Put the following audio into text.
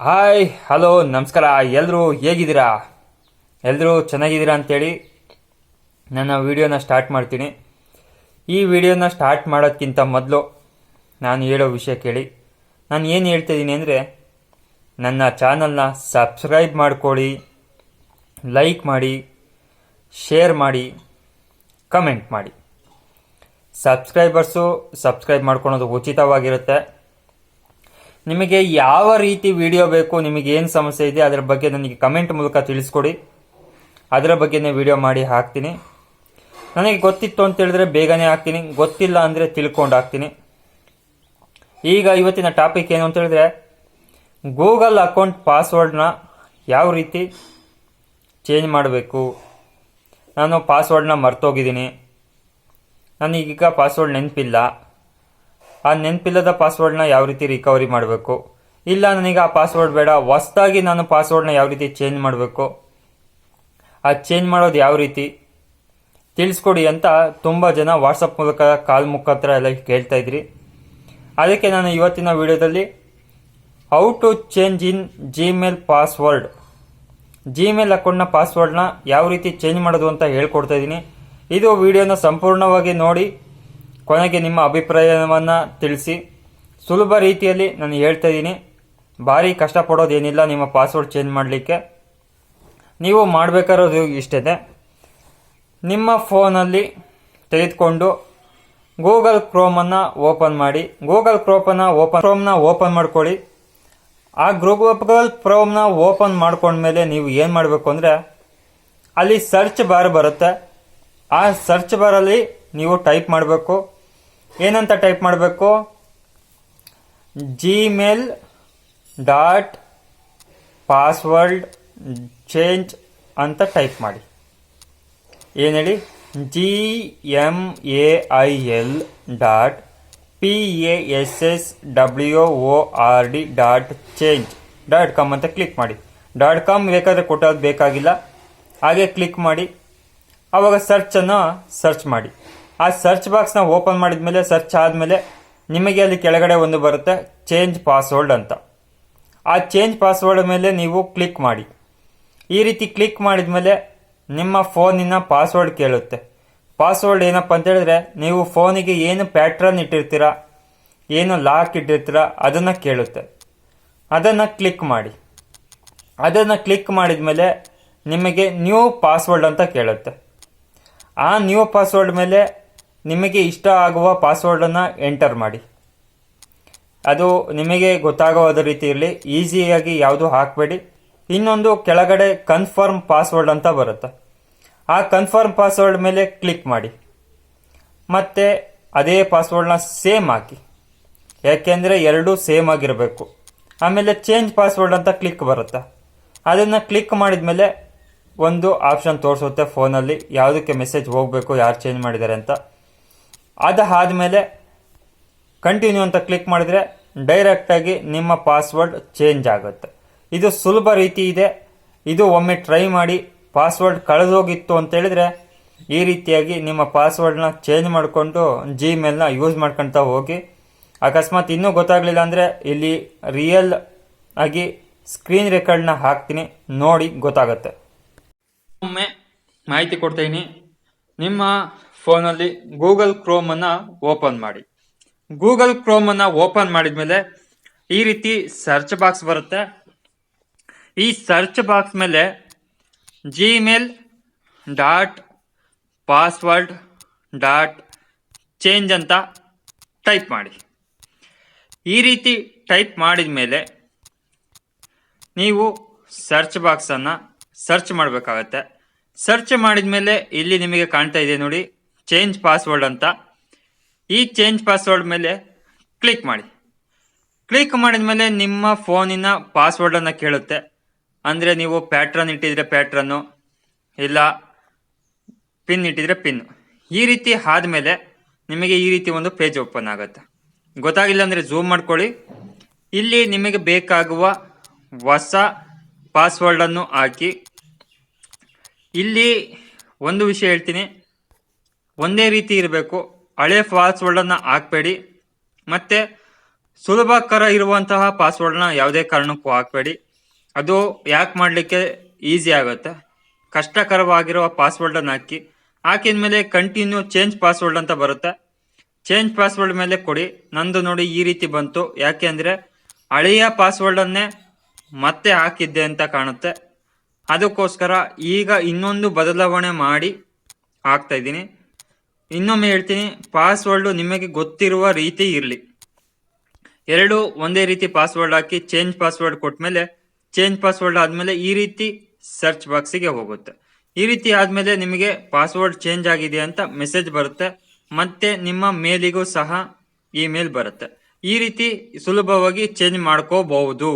Hi hello ನಮಸ್ಕಾರ. ಎಲ್ಲರೂ ಹೇಗಿದ್ದೀರಾ? ಎಲ್ಲರೂ ಚೆನ್ನಾಗಿದ್ದೀರಾ ಅಂತೇಳಿ ನನ್ನ ವಿಡಿಯೋನ ಸ್ಟಾರ್ಟ್ ಮಾಡ್ತೀನಿ. ಈ ವಿಡಿಯೋನ ಸ್ಟಾರ್ಟ್ ಮಾಡೋದಕ್ಕಿಂತ ಮೊದಲು ನಾನು ಹೇಳೋ ವಿಷಯ ಕೇಳಿ. ನಾನು ಏನು ಹೇಳ್ತಿದ್ದೀನಿ ಅಂದರೆ, ನನ್ನ ಚಾನಲ್ನ ಸಬ್ಸ್ಕ್ರೈಬ್ ಮಾಡ್ಕೊಳ್ಳಿ ಲೈಕ್ ಮಾಡಿ ಶೇರ್ ಮಾಡಿ ಕಮೆಂಟ್ ಮಾಡಿ. ಸಬ್ಸ್ಕ್ರೈಬರ್ಸು ಸಬ್ಸ್ಕ್ರೈಬ್ ಮಾಡ್ಕೊಳೋದು ಉಚಿತವಾಗಿರುತ್ತೆ. ನಿಮಗೆ ಯಾವ ರೀತಿ ವಿಡಿಯೋ ಬೇಕು, ನಿಮಗೆ ಏನು ಸಮಸ್ಯೆ ಇದೆ, ಅದರ ಬಗ್ಗೆ ನನಗೆ ಕಮೆಂಟ್ ಮೂಲಕ ತಿಳಿಸ್ಕೊಡಿ. ಅದರ ಬಗ್ಗೆನೇ ವಿಡಿಯೋ ಮಾಡಿ ಹಾಕ್ತೀನಿ. ನನಗೆ ಗೊತ್ತಿತ್ತು ಅಂತ ಹೇಳಿದ್ರೆ ಬೇಗನೆ ಹಾಕ್ತೀನಿ. ಗೊತ್ತಿಲ್ಲ ಅಂದರೆ ತಿಳ್ಕೊಂಡು ಹಾಕ್ತೀನಿ. ಈಗ ಇವತ್ತಿನ ಟಾಪಿಕ್ ಏನು ಅಂತ ಹೇಳಿದ್ರೆ ಗೂಗಲ್ ಅಕೌಂಟ್ ಪಾಸ್ವರ್ಡ್ನ ಯಾವ ರೀತಿ ಚೇಂಜ್ ಮಾಡಬೇಕು? ನಾನು ಪಾಸ್ವರ್ಡ್ನ ಮರ್ತೋಗಿದ್ದೀನಿ. ನನಗೀಗ ಪಾಸ್ವರ್ಡ್ ನೆನಪಿಲ್ಲ. ಆ ನೆನಪಿಲ್ಲದ ಪಾಸ್ವರ್ಡ್ನ ಯಾವ ರೀತಿ ರಿಕವರಿ ಮಾಡಬೇಕು? ಇಲ್ಲ, ನನಗೆ ಆ ಪಾಸ್ವರ್ಡ್ ಬೇಡ. ಹೊಸ್ದಾಗಿ ನಾನು ಪಾಸ್ವರ್ಡ್ನ ಯಾವ ರೀತಿ ಚೇಂಜ್ ಮಾಡಬೇಕು? ಆ ಚೇಂಜ್ ಮಾಡೋದು ಯಾವ ರೀತಿ? ತಿಳಿಸ್ಕೊಡಿ ಅಂತ ತುಂಬ ಜನ ವಾಟ್ಸಪ್ ಮೂಲಕ ಕಾಲ್ ಮುಖಾಂತರ ಎಲ್ಲ ಕೇಳ್ತಾ ಇದ್ರಿ. ಅದಕ್ಕೆ ನಾನು ಇವತ್ತಿನ ವಿಡಿಯೋದಲ್ಲಿ how to change in Gmail password Gmail ಅಕೌಂಟ್ನ ಪಾಸ್ವರ್ಡ್ನ ಯಾವ ರೀತಿ ಚೇಂಜ್ ಮಾಡೋದು ಅಂತ ಹೇಳ್ಕೊಡ್ತಾ ಇದ್ದೀನಿ. ಇದು ವಿಡಿಯೋನ ಸಂಪೂರ್ಣವಾಗಿ ನೋಡಿ ಕೊನೆಗೆ ನಿಮ್ಮ ಅಭಿಪ್ರಾಯವನ್ನು ತಿಳಿಸಿ. ಸುಲಭ ರೀತಿಯಲ್ಲಿ ನಾನು ಹೇಳ್ತಾ ಇದ್ದೀನಿ. ಭಾರಿ ಕಷ್ಟಪಡೋದೇನಿಲ್ಲ, ನಿಮ್ಮ ಪಾಸ್ವರ್ಡ್ ಚೇಂಜ್ ಮಾಡಲಿಕ್ಕೆ. ನೀವು ಮಾಡಬೇಕಾರೋದು ಇಷ್ಟೇ ನಿಮ್ಮ ಫೋನಲ್ಲಿ ತೆಗೆದುಕೊಂಡು ಗೂಗಲ್ ಕ್ರೋಮನ್ನು ಓಪನ್ ಮಾಡಿ. ಗೂಗಲ್ ಕ್ರೋಮನ್ನು ಓಪನ್ ಕ್ರೋಮ್ನ ಓಪನ್ ಮಾಡ್ಕೊಳ್ಳಿ. ಆ ಗೂಗಲ್ ಕ್ರೋಮ್ನ ಓಪನ್ ಮಾಡ್ಕೊಂಡ್ಮೇಲೆ ನೀವು ಏನು ಮಾಡಬೇಕು ಅಂದರೆ, ಅಲ್ಲಿ ಸರ್ಚ್ ಬಾರ್ ಬರುತ್ತೆ. ಆ ಸರ್ಚ್ ಬಾರಲ್ಲಿ ನೀವು ಟೈಪ್ ಮಾಡಬೇಕು. ಏನಂತ ಟೈಪ್ ಮಾಡಬೇಕು? ಜಿಮೇಲ್ ಡಾಟ್ ಪಾಸ್ವರ್ಡ್ ಚೇಂಜ್ ಅಂತ ಟೈಪ್ ಮಾಡಿ. ಏನು ಹೇಳಿ? G M A I L dot P A S S W O R D dot change dot com ಅಂತ ಕ್ಲಿಕ್ ಮಾಡಿ. ಡಾಟ್ ಕಾಮ್ ಬೇಕಾದರೆ ಕೊಟ್ಟೋದು ಬೇಕಾಗಿಲ್ಲ. ಹಾಗೆ ಕ್ಲಿಕ್ ಮಾಡಿ. ಆವಾಗ ಸರ್ಚನ್ನು ಸರ್ಚ್ ಮಾಡಿ. ಆ ಸರ್ಚ್ ಬಾಕ್ಸ್ನ ಓಪನ್ ಮಾಡಿದ ಮೇಲೆ ಸರ್ಚ್ ಆದಮೇಲೆ ನಿಮಗೆ ಅಲ್ಲಿ ಕೆಳಗಡೆ ಒಂದು ಬರುತ್ತೆ ಚೇಂಜ್ ಪಾಸ್ವರ್ಡ್ ಅಂತ. ಆ ಚೇಂಜ್ ಪಾಸ್ವರ್ಡ್ ಮೇಲೆ ನೀವು ಕ್ಲಿಕ್ ಮಾಡಿ. ಈ ರೀತಿ ಕ್ಲಿಕ್ ಮಾಡಿದ ಮೇಲೆ ನಿಮ್ಮ ಫೋನಿನ ಪಾಸ್ವರ್ಡ್ ಕೇಳುತ್ತೆ. ಪಾಸ್ವರ್ಡ್ ಏನಪ್ಪ ಅಂತ ಹೇಳಿದ್ರೆ, ನೀವು ಫೋನಿಗೆ ಏನು ಪ್ಯಾಟ್ರನ್ ಇಟ್ಟಿರ್ತೀರಾ, ಏನು ಲಾಕ್ ಇಟ್ಟಿರ್ತೀರಾ, ಅದನ್ನು ಕೇಳುತ್ತೆ. ಅದನ್ನು ಕ್ಲಿಕ್ ಮಾಡಿ. ಅದನ್ನು ಕ್ಲಿಕ್ ಮಾಡಿದ ಮೇಲೆ ನಿಮಗೆ ನ್ಯೂ ಪಾಸ್ವರ್ಡ್ ಅಂತ ಕೇಳುತ್ತೆ. ಆ ನ್ಯೂ ಪಾಸ್ವರ್ಡ್ ಮೇಲೆ ನಿಮಗೆ ಇಷ್ಟ ಆಗುವ ಪಾಸ್ವರ್ಡನ್ನು ಎಂಟರ್ ಮಾಡಿ. ಅದು ನಿಮಗೆ ಗೊತ್ತಾಗುವುದ ರೀತಿಯಲ್ಲಿ ಈಸಿಯಾಗಿ ಯಾವುದು ಹಾಕಬೇಡಿ. ಇನ್ನೊಂದು ಕೆಳಗಡೆ ಕನ್ಫರ್ಮ್ ಪಾಸ್ವರ್ಡ್ ಅಂತ ಬರುತ್ತೆ. ಆ ಕನ್ಫರ್ಮ್ ಪಾಸ್ವರ್ಡ್ ಮೇಲೆ ಕ್ಲಿಕ್ ಮಾಡಿ. ಮತ್ತೆ ಅದೇ ಪಾಸ್ವರ್ಡ್ನ ಸೇಮ್ ಹಾಕಿ. ಯಾಕೆಂದರೆ ಎರಡೂ ಸೇಮ್ ಆಗಿರಬೇಕು. ಆಮೇಲೆ ಚೇಂಜ್ ಪಾಸ್ವರ್ಡ್ ಅಂತ ಕ್ಲಿಕ್ ಬರುತ್ತೆ. ಅದನ್ನು ಕ್ಲಿಕ್ ಮಾಡಿದ ಮೇಲೆ ಒಂದು ಆಪ್ಷನ್ ತೋರಿಸುತ್ತೆ ಫೋನಲ್ಲಿ ಯಾವುದಕ್ಕೆ ಮೆಸೇಜ್ ಹೋಗಬೇಕು, ಯಾರು ಚೇಂಜ್ ಮಾಡಿದ್ದಾರೆ ಅಂತ. ಅದು ಆದಮೇಲೆ ಕಂಟಿನ್ಯೂ ಅಂತ ಕ್ಲಿಕ್ ಮಾಡಿದರೆ ಡೈರೆಕ್ಟಾಗಿ ನಿಮ್ಮ ಪಾಸ್ವರ್ಡ್ ಚೇಂಜ್ ಆಗುತ್ತೆ. ಇದು ಸುಲಭ ರೀತಿ ಇದೆ. ಇದು ಒಮ್ಮೆ ಟ್ರೈ ಮಾಡಿ ಪಾಸ್ವರ್ಡ್ ಕಳೆದೋಗಿತ್ತು ಅಂತ ಹೇಳಿದ್ರೆ ಈ ರೀತಿಯಾಗಿ ನಿಮ್ಮ ಪಾಸ್ವರ್ಡ್ನ ಚೇಂಜ್ ಮಾಡಿಕೊಂಡು ಜಿಮೇಲ್ನ ಯೂಸ್ ಮಾಡ್ಕೊಳ್ತಾ ಹೋಗಿ. ಅಕಸ್ಮಾತ್ ಇನ್ನೂ ಗೊತ್ತಾಗಲಿಲ್ಲ ಅಂದರೆ ಇಲ್ಲಿ ರಿಯಲ್ ಆಗಿ ಸ್ಕ್ರೀನ್ ರೆಕಾರ್ಡ್ನ ಹಾಕ್ತೀನಿ. ನೋಡಿ ಗೊತ್ತಾಗುತ್ತೆ. ಒಮ್ಮೆ ಮಾಹಿತಿ ಕೊಡ್ತೀನಿ ನಿಮ್ಮ ಫೋನಲ್ಲಿ ಗೂಗಲ್ ಕ್ರೋಮನ್ನು ಓಪನ್ ಮಾಡಿ. ಗೂಗಲ್ ಕ್ರೋಮನ್ನು ಓಪನ್ ಮಾಡಿದ ಮೇಲೆ ಈ ರೀತಿ ಸರ್ಚ್ ಬಾಕ್ಸ್ ಬರುತ್ತೆ. ಈ ಸರ್ಚ್ ಬಾಕ್ಸ್ ಮೇಲೆ Gmail dot password dot change ಅಂತ ಟೈಪ್ ಮಾಡಿ. ಈ ರೀತಿ ಟೈಪ್ ಮಾಡಿದ ಮೇಲೆ ನೀವು ಸರ್ಚ್ ಬಾಕ್ಸನ್ನು ಸರ್ಚ್ ಮಾಡಬೇಕಾಗತ್ತೆ. ಸರ್ಚ್ ಮಾಡಿದ ಮೇಲೆ ಇಲ್ಲಿ ನಿಮಗೆ ಕಾಣ್ತಾ ಇದೆ ನೋಡಿ. ಚೇಂಜ್ ಪಾಸ್ವರ್ಡ್ ಅಂತ, ಈ ಚೇಂಜ್ ಪಾಸ್ವರ್ಡ್ ಮೇಲೆ ಕ್ಲಿಕ್ ಮಾಡಿ. ಕ್ಲಿಕ್ ಮಾಡಿದ ಮೇಲೆ ನಿಮ್ಮ ಫೋನಿನ ಪಾಸ್ವರ್ಡನ್ನು ಕೇಳುತ್ತೆ. ಅಂದರೆ ನೀವು ಪ್ಯಾಟ್ರನ್ ಇಟ್ಟಿದ್ರೆ ಪ್ಯಾಟ್ರನ್ನು ಇಲ್ಲ ಪಿನ್ ಇಟ್ಟಿದ್ರೆ ಪಿನ್ ಈ ರೀತಿ ಆದಮೇಲೆ ನಿಮಗೆ ಈ ರೀತಿ ಒಂದು ಪೇಜ್ ಓಪನ್ ಆಗುತ್ತೆ. ಗೊತ್ತಾಗಿಲ್ಲ ಅಂದರೆ ಝೂಮ್ ಮಾಡ್ಕೊಳ್ಳಿ. ಇಲ್ಲಿ ನಿಮಗೆ ಬೇಕಾಗುವ ಹೊಸ ಪಾಸ್ವರ್ಡನ್ನು ಹಾಕಿ. ಇಲ್ಲಿ ಒಂದು ವಿಷಯ ಹೇಳ್ತೀನಿ. ಒಂದೇ ರೀತಿ ಇರಬೇಕು. ಹಳೆ ಪಾಸ್ವರ್ಡನ್ನು ಹಾಕಬೇಡಿ. ಮತ್ತು ಸುಲಭಕರ ಇರುವಂತಹ ಪಾಸ್ವರ್ಡ್ನ ಯಾವುದೇ ಕಾರಣಕ್ಕೂ ಹಾಕಬೇಡಿ. ಅದು ಯಾಕೆ ಮಾಡಲಿಕ್ಕೆ ಈಸಿ ಆಗುತ್ತೆ? ಕಷ್ಟಕರವಾಗಿರುವ ಪಾಸ್ವರ್ಡನ್ನು ಹಾಕಿ. ಹಾಕಿದ ಮೇಲೆ ಕಂಟಿನ್ಯೂ ಚೇಂಜ್ ಪಾಸ್ವರ್ಡ್ ಅಂತ ಬರುತ್ತೆ. ಚೇಂಜ್ ಪಾಸ್ವರ್ಡ್ ಮೇಲೆ ಕೊಡಿ. ನಂದು ನೋಡಿ ಈ ರೀತಿ ಬಂತು. ಯಾಕೆ ಅಂದರೆ ಹಳೆಯ ಪಾಸ್ವರ್ಡನ್ನೇ ಮತ್ತೆ ಹಾಕಿದ್ದೆ ಅಂತ ಕಾಣುತ್ತೆ. ಅದಕ್ಕೋಸ್ಕರ ಈಗ ಇನ್ನೊಂದು ಬದಲಾವಣೆ ಮಾಡಿ ಹಾಕ್ತಾ ಇದ್ದೀನಿ. ಇನ್ನೊಮ್ಮೆ ಹೇಳ್ತೀನಿ ಪಾಸ್ವರ್ಡು ನಿಮಗೆ ಗೊತ್ತಿರುವ ರೀತಿ ಇರಲಿ. ಎರಡು, ಒಂದೇ ರೀತಿ ಪಾಸ್ವರ್ಡ್ ಹಾಕಿ ಚೇಂಜ್ ಪಾಸ್ವರ್ಡ್ ಕೊಟ್ಮೇಲೆ ಚೇಂಜ್ ಪಾಸ್ವರ್ಡ್ ಆದಮೇಲೆ ಈ ರೀತಿ ಸರ್ಚ್ ಬಾಕ್ಸಿಗೆ ಹೋಗುತ್ತೆ. ಈ ರೀತಿ ಆದಮೇಲೆ ನಿಮಗೆ ಪಾಸ್ವರ್ಡ್ ಚೇಂಜ್ ಆಗಿದೆ ಅಂತ ಮೆಸೇಜ್ ಬರುತ್ತೆ, ಮತ್ತೆ ನಿಮ್ಮ ಮೇಲಿಗೂ ಸಹ ಇಮೇಲ್ ಬರುತ್ತೆ. ಈ ರೀತಿ ಸುಲಭವಾಗಿ ಚೇಂಜ್ ಮಾಡ್ಕೋಬಹುದು.